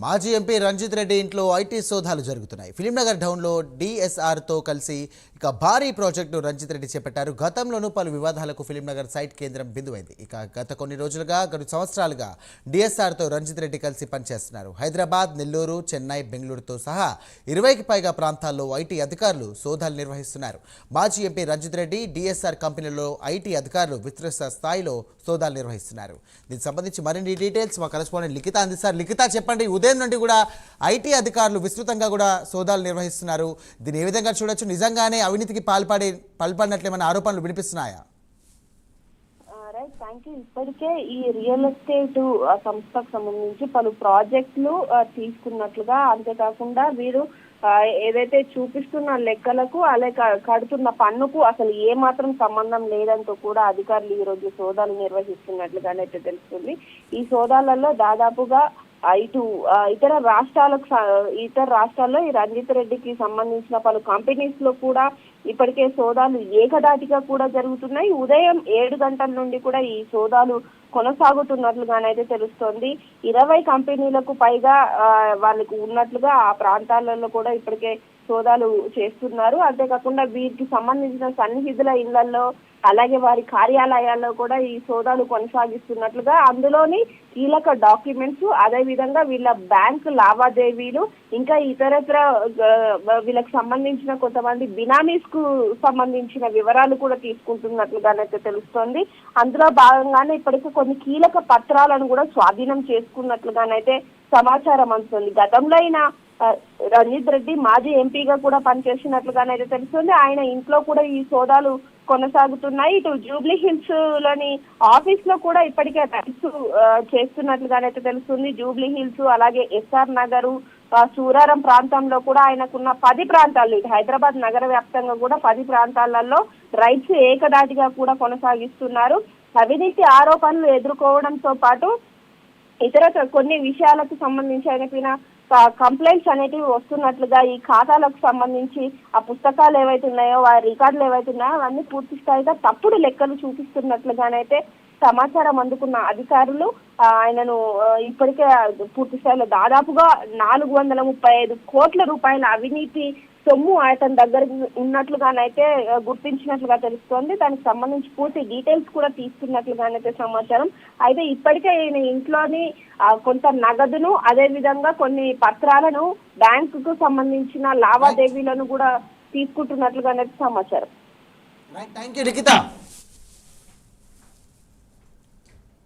మాజీ ఎంపీ రంజిత్ రెడ్డి ఇంట్లో ఐటీ సోదాలు జరుగుతున్నాయి. ఫిలింనగర్ డౌన్లో డిఎస్ఆర్తో కలిసి ఇక భారీ ప్రాజెక్టును రంజిత్ రెడ్డి చేపట్టారు. గతంలోనూ పలు వివాదాలకు ఫిలింనగర్ సైట్ కేంద్రం బిందువైంది. ఇక గత కొన్ని రోజులుగా గత సంవత్సరాలుగా డిఎస్ఆర్తో రంజిత్ రెడ్డి కలిసి పనిచేస్తున్నారు. హైదరాబాద్ నెల్లూరు చెన్నై బెంగళూరుతో సహా ఇరవైకి పైగా ప్రాంతాల్లో ఐటీ అధికారులు సోదాలు నిర్వహిస్తున్నారు. మాజీ ఎంపీ రంజిత్ రెడ్డి డిఎస్ఆర్ కంపెనీలో ఐటీ అధికారులు విస్తృత స్థాయిలో సోదాలు నిర్వహిస్తున్నారు. దీనికి సంబంధించి మరిన్ని డీటెయిల్స్ మా కరెస్పాండెంట్ లిఖిత అందిస్తారు లిఖిత చెప్పండి. ఉదయం నుండి కూడా ఐటీ అధికారులు విస్తృతంగా కూడా సోదాలు నిర్వహిస్తున్నారు. దీన్ని ఏ విధంగా చూడొచ్చు? నిజంగానే అవినీతికి పాల్పడి పాల్పడినట్లు ఏమైనా ఆరోపణలు వినిపిస్తున్నాయా? రైట్. థ్యాంక్ యూ ఇప్పటికే ఈ రియల్ ఎస్టేట్ సంస్థకు సంబంధించి పలు ప్రాజెక్టులు తీసుకున్నట్లుగా అంతేకాకుండా వీరు ఏదైతే చూపిస్తున్న లెక్కలకు అలాగే కడుతున్న పన్నుకు అసలు ఏ మాత్రం సంబంధం లేదంటూ కూడా అధికారులు ఈ రోజు సోదాలు నిర్వహిస్తున్నట్లుగానైతే తెలుస్తుంది. ఈ సోదాలలో దాదాపుగా ఇటు ఇతర రాష్ట్రాలకు ఇతర రాష్ట్రాల్లో ఈ రంజిత్ రెడ్డికి సంబంధించిన పలు కంపెనీస్లో కూడా ఇప్పటికే సోదాలు ఏకదాటిగా కూడా జరుగుతున్నాయి. ఉదయం ఏడు గంటల నుండి కూడా ఈ సోదాలు కొనసాగుతున్నట్లుగానైతే తెలుస్తోంది. ఇరవై కంపెనీలకు పైగా ఆ, వాళ్ళకు ఉన్నట్లుగా ఆ ప్రాంతాలలో కూడా ఇప్పటికే సోదాలు చేస్తున్నారు. అంతేకాకుండా వీరికి సంబంధించిన సన్నిహితుల ఇళ్ళలో అలాగే వారి కార్యాలయాల్లో కూడా ఈ సోదాలు కొనసాగిస్తున్నట్లుగా అందులోని కీలక డాక్యుమెంట్స్ అదే విధంగా వీళ్ళ బ్యాంక్ లావాదేవీలు ఇంకా ఇతరత్ర వీళ్ళకి సంబంధించిన కొంతమంది బినామీస్కు సంబంధించిన వివరాలు కూడా తీసుకుంటున్నట్లుగానైతే తెలుస్తోంది. అందులో భాగంగానే ఇప్పటికే కొన్ని కీలక పత్రాలను కూడా స్వాధీనం చేసుకున్నట్లుగానైతే సమాచారం అందుతుంది. గతంలో అయినా రంజిత్ రెడ్డి మాజీ ఎంపీగా కూడా పనిచేసినట్లుగానైతే తెలుస్తుంది. ఆయన ఇంట్లో కూడా ఈ సోదాలు కొనసాగుతున్నాయి. ఇటు జూబ్లీ హిల్స్లోని ఆఫీస్లో కూడా ఇప్పటికే రైట్స్ చేస్తున్నట్లుగానైతే తెలుస్తుంది. జూబ్లీ హిల్స్ అలాగే ఎస్ఆర్ నగరు సూరారం ప్రాంతంలో కూడా ఆయనకున్న పది ప్రాంతాలు ఇటు హైదరాబాద్ నగర వ్యాప్తంగా కూడా పది ప్రాంతాలలో రైట్స్ ఏకదాటిగా కూడా కొనసాగిస్తున్నారు. అవినీతి ఆరోపణలు ఎదుర్కోవడంతో పాటు ఇతర కొన్ని విషయాలకు సంబంధించి అయిన కంప్లైంట్స్ అనేటివి వస్తున్నట్లుగా ఈ ఖాతాలకు సంబంధించి ఆ పుస్తకాలు ఏవైతే ఉన్నాయో ఆ రికార్డులు ఏవైతే ఉన్నాయో అవన్నీ పూర్తి స్థాయిగా తప్పుడు లెక్కలు చూపిస్తున్నట్లుగానైతే సమాచారం అందుకున్న అధికారులు ఆయనను ఇప్పటికే పూర్తి స్థాయిలో దాదాపుగా నాలుగు వందల ముప్పై ఐదు కోట్ల రూపాయల అవినీతి సొమ్ము అతని దగ్గర ఉన్నట్లుగానైతే గుర్తించినట్లుగా తెలుస్తోంది. దానికి సంబంధించి పూర్తి డీటెయిల్స్ కూడా తీసుకున్నట్లుగానైతే సమాచారం. అయితే ఇప్పటికే ఈయన ఇంట్లోని కొంత నగదును అదే విధంగా కొన్ని పత్రాలను బ్యాంకుకు సంబంధించిన లావాదేవీలను కూడా తీసుకుంటున్నట్లుగానైతే సమాచారం. Thank you Likhita